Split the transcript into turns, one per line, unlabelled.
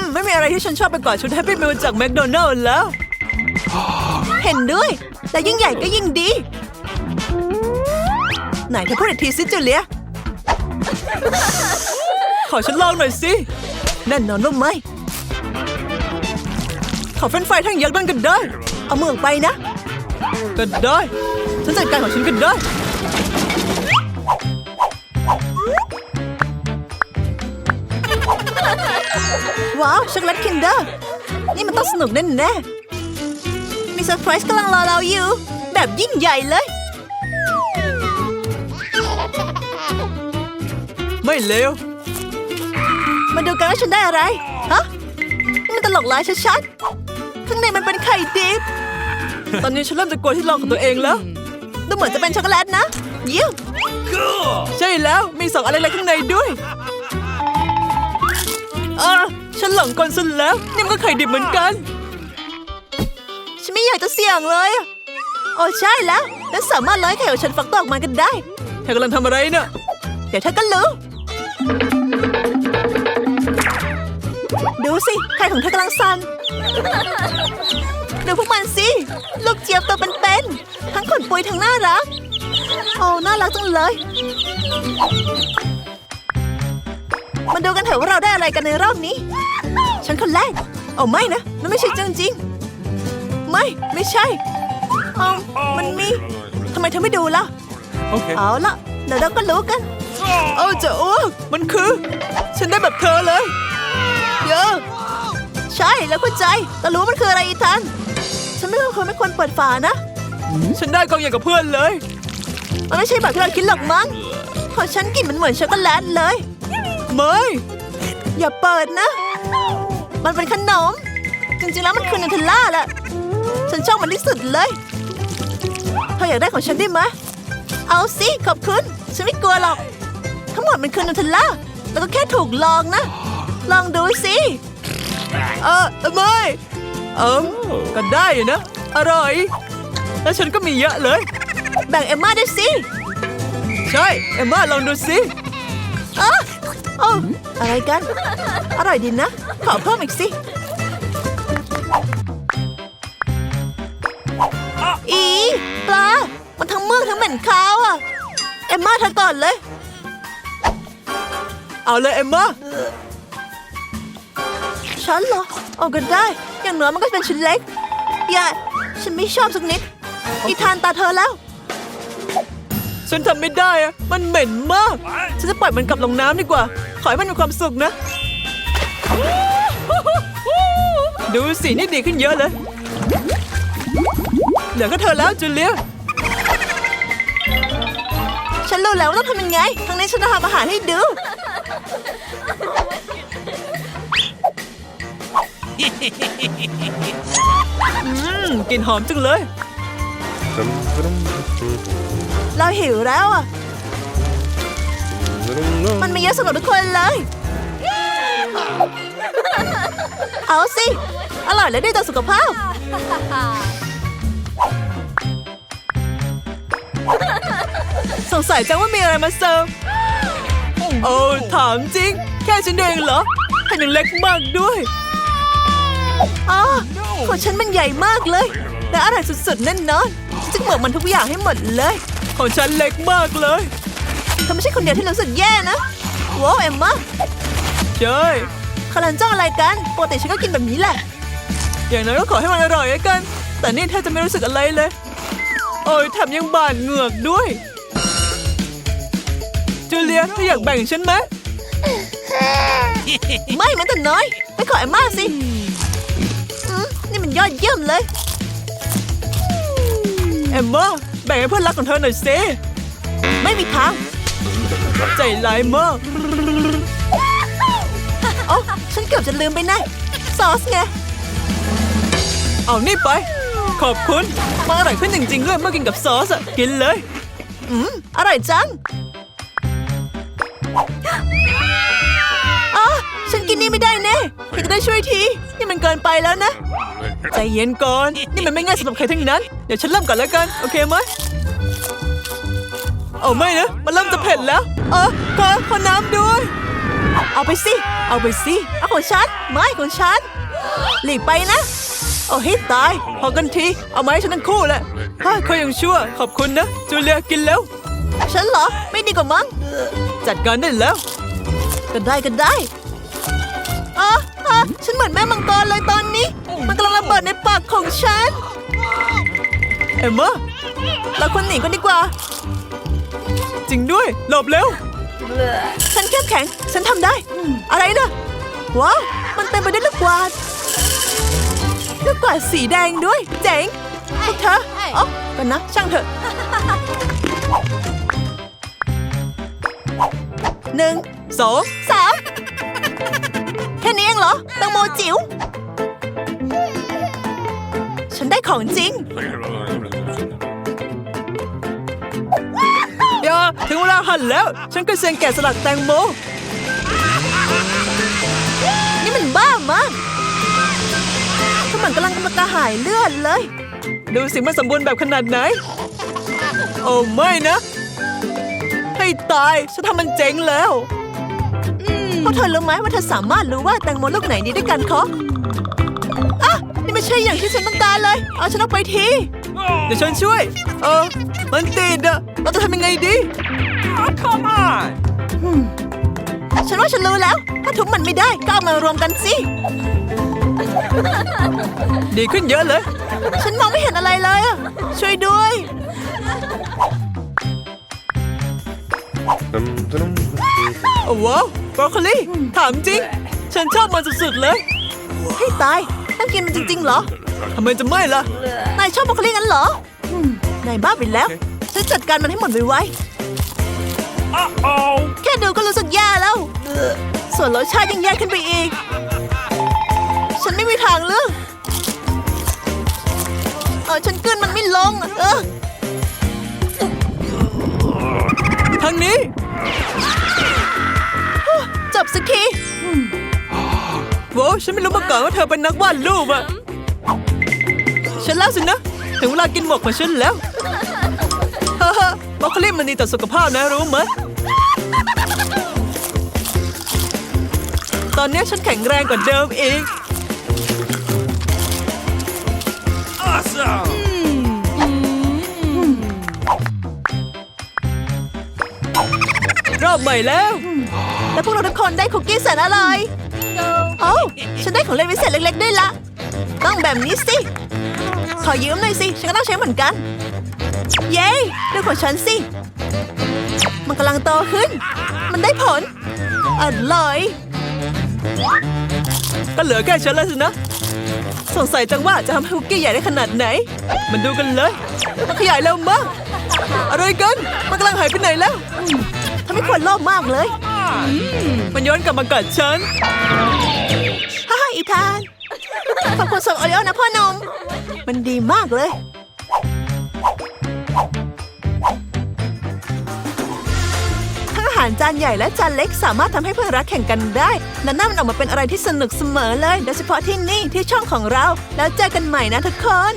มไม่มีอะไรที่ฉันชอบไปกว่าชุดแฮปปี้มิลจากแมคโดนัลล์แล้ว เห็นด้วยและยิ่งใหญ่ก็ยิ่งดี ไหนเธอพูดอีกทีสิจูเลีย ขอฉันลองหน่อยสิ แน่นอนว่าไม่ขอเฟรนช์ฟทั้งยักษ์นั่นกันได้ เอาเมือออกไปนะ ก็ได้ ฉันจัดการของฉันกันได้ ว้าว ช็อกโกแลตคินเดอร์ นี่มันต้องสนุกแน่แน่ๆมีเซอร์ไพรส์กำลังรอเราอยู่ แบบยิ่งใหญ่เลย ไม่เลวมาดูกันว่าฉันได้อะไร ฮะนี่มันตลกร้ายชัดๆ ข้างในมันเป็นไข่ดิบ ตอนนี้ฉันเริ่มจะกลัวที่ลองของตัวเองแล้ว ดูเหมือนจะเป็นช็อกโกแลตนะเยี่ยมใช่แล้ว มีสองอะไรอะไรข้างในด้วยอ่า ฉันหลงกลซะแล้ว นี่มันก็ไข่ดิบเหมือนกัน ฉันไม่อยากจะเสี่ยงเลยอะโอ้ใช่แล้วฉันสามารถร้อยไข่ของฉันฟักตัวออกมากันได้ เธอกำลังทำอะไรเนี่ยเดี๋ยวเธอก็รู้ ดูสิ ไข่ของเธอกำลังสั่นดูพวกมันสิ ลูกเจี๊ยบตัวเป็นๆ ทั้งขนปุยทั้งน่ารัก โอ้ น่ารักจังเลย มาดูกันเถอะว่าเราได้อะไรกันในรอบนี้ ฉันคนแรกโอ้ไม่นะมันไม่ใช่จริงจริงๆไม่ ไม่ใช่เอามันมีทำไมเธอไม่ดูล่ะ
Okay.
เอาละเดี๋ยวเราก็รู้กันเอาจะอ้วกมันคือ ฉันได้แบบเธอเลย เยอะ ใช่แล้วเข้าใจแต่รู้ว่ามันคืออะไรอีทัน ฉันไม่ควรไม่ควรเปิดฝานะ ฉันได้กองอย่างกับเพื่อนเลย มันไม่ใช่แบบที่เราคิดหรอกมั้งของฉันกลิ่นมันเหมือนช็อกโกแลตเลย ไม่ อย่าเปิดนะ มันเป็นขนม จริงๆแล้วมันคือนูเทลล่าแหละฉันชอบมันที่สุดเลยเธออยากได้ของฉันได้ไหมเอาสิขอบคุณ ฉันไม่กลัวหรอก ทั้งหมดมันคือนูเทลล่าแล้วก็แค่ถูกลองนะ ลองดูสิ เออเออไม่เอิมก็ได้อยู่นะ อร่อย แล้วฉันก็มีเยอะเลย แบ่งเอมม่าด้วยสิ ใช่ เอมม่าลองดูสิอะ โอ้อะไรกัน อร่อยดีนะ ขอเพิ่มอีกสิ อีปลา มันทั้งเมือกทั้งเหม็นคาวอะ เอมมาเธอก่อนเลย เอาเลยเอมมาฉันเหรอ เอาก็ได้ อย่างน้อยมันก็เป็นชิ้นเล็ก อย่า ฉันไม่ชอบสักนิด อีทานตาเธอแล้ว ฉันทำไม่ได้อะมันเหม็นมาก ฉันจะปล่อยมันกลับลงน้ำดีกว่า ขอให้มันมีความสุขนะ ดูสินี่ดีขึ้นเยอะเลย เหลือก็เธอแล้วจูเลียฉันรู้แล้วว่าต้องทำยังไง ครั้งนี้ฉันจะทำอาหารให้ดู อืมกลิ่นหอมจังเลย เราหิวแล้วอะ มันมีเยอะสำหรับทุกคนเลย เอาสิ อร่อยและดีต่อสุขภาพ สงสัยจังว่ามีอะไรมาเสิร์ฟโอ้ถามจริง แค่ฉันเองเหรอแถมยังเล็กมากด้วยอ๋อของฉันมันใหญ่มากเลย และอร่อยสุดๆแน่นอนฉันจะเหมือนมันทุกอย่างให้หมดเลย ของฉันเล็กมากเลยเธอไม่ใช่คนเดียวที่รู้สึกแย่นะว้าวเอ็มมาใช่คารันจ้องอะไรกันปกติฉันก็กินแบบนี้แหละ อย่างน้อยก็ขอให้มันอร่อยแล้วกัน แต่นี่แทบจะไม่รู้สึกอะไรเลย โอ้ยแถมยังบาดเหงือกด้วย จูเลียเธออยากแบ่งฉันไหมไม่แม้แต่น้อย ไปขอเอมม่าสิอืมนี่มันยอดเยี่ยมเลย เอมม่าแบ่งให้เพื่อนรักของเธอหน่อยสิไม่มีทาง ใจร้ายมากโอ้ฉันเกือบจะลืมไปนะซอสไง เอานี่ไป ขอบคุณมันอร่อยขึ้นจริงๆด้วยเมื่อกินกับซอสอะกินเลย อืม อร่อยจังอ๋อฉันกินนี่ไม่ได้แน่อยากจะได้ช่วยที นี่มันเกินไปแล้วนะ ใจเย็นก่อน นี่มันไม่ง่ายสำหรับใครทั้งนั้นเดี๋ยวฉันเริ่มก่อนแล้วกัน โอเคไหมเอาไม่นะ มันเริ่มจะเผ็ดแล้ว เออขอขอน้ำด้วย เอาไปสิ เอาไปสิ เอาของฉัน ไม่ของฉัน หลีกไปนะโอ้ให้ตาย พอกันที เอาไม้ฉันทั้งคู่แหละฮ่าเขายังชั่ว ขอบคุณนะ จูเลียกินแล้ว ฉันเหรอ ไม่ดีกว่ามั้ง จัดการได้แล้ว ก็ได้ก็ได้อ๋ออ๋อฉันเหมือนแม่มังกรเลยตอนนี้ มันกำลังระเบิดในปากของฉัน เอ็มเมอร์เราควรหนีกันดีกว่า จริงด้วย หลบเร็ว ฉันเข้มแข็ง ฉันทำได้ อะไรนะว้าว มันเต็มไปด้วยลูกกวาดลูกกวาดสีแดงด้วย เจ๋งพวกเธออ๋อกันนะ ช่างเถอะหนึ่งสองสามแค่นี้เองเหรอแตังโมจิ๋วฉัน ได้ของจริงอย่าถึงเวลาหั่นแล้ว ฉันก็เซียนแกะสลักแตงโม นี่มันบ้ามากถ้ามันกำลังกระหายเลือดเลย ดูสิมันสมบูรณ์แบบขนาดไหน โอ้ไม่นะ ให้ตาย ฉันทำมันเจ๊งแล้วพวกเธอรู้ไหมว่าเธอสามารถรู้ว่าแตงโมลูกไหนดีด้วยกันคะอะนี่ ไม่ใช่อย่างที่ฉันต้องการเลย เอาฉันออกไปที เดี๋ยวฉันช่วย เออ มันติดอะเราจะทำยังไงดี
Come on!
ฉันว่าฉันรู้แล้ว ถ้าทุบมันไม่ได้ก็เอามารวมกันสิ ดีขึ้นเยอะเลย ฉันมองไม่เห็นอะไรเลยอะช่วยด้วย โอ้ว้าวบรอกโคลีถามจริง ฉันชอบมันสุดๆเลย ให้ตาย ต้องกินมันจริงๆเหรอทำไมจะไม่ล่ะ นายชอบบรอกโคลีงั้นเหรออืมนายบ้าไปแล้วฉันจัดการมันให้หมดไวๆ
Uh-oh!
แค่ดูก็รู้สึกแย่แล้ว ส่วนรสชาติยังแย่ขึ้นไปอีก ฉันไม่มีทางเลือกเออฉันกลืนมันไม่ลงเออทางนี้ จบสักที โว้ฉันไม่รู้มาก่อนว่าเธอเป็นนักวาดรูปอะฉันแล้วสินะ ถึงเวลากินหมกของฉันแล้วฮ่าฮ่าบรอกโคลีมันดีต่อสุขภาพนะรู้ไหมตอนนี้ฉันแข็งแรงกว่าเดิมอีก
Awesome!
รอบใหม่แล้ว แล้วพวกเราทุกคนได้คุกกี้แสนอร่อยโอ้า ฉันได้ของเล่นวิเศษเล็กๆด้วยละต้องแบบนี้สิ ขอยืมหน่อยสิ ฉันก็ต้องใช้เหมือนกัน เย้ดูของฉันสิ มันกำลังโตขึ้น มันได้ผลอร่อยก็เหลือแค่ฉันแล้วสินะ สงสัยจังว่าจะทำให้คุกกี้ใหญ่ได้ขนาดไหน มันดูกันเลย มันขยายเร็วมาก อะไรกัน มันกำลังหายไปไหนแล้วทำให้ควรโลภมากเลย มันย้อนกลับมากัดฉันฮ่าฮ่าอีธานขอบคุณส่งโอริโอนะพ่อหนม มันดีมากเลยทั้งอาหารจานใหญ่และจานเล็กสามารถทำให้เพื่อนรักแข่งกันได้และนั่นมันออกมาเป็นอะไรที่สนุกเสมอเลย โดยเฉพาะที่นี่ที่ช่องของเรา แล้วเจอกันใหม่นะทุกคน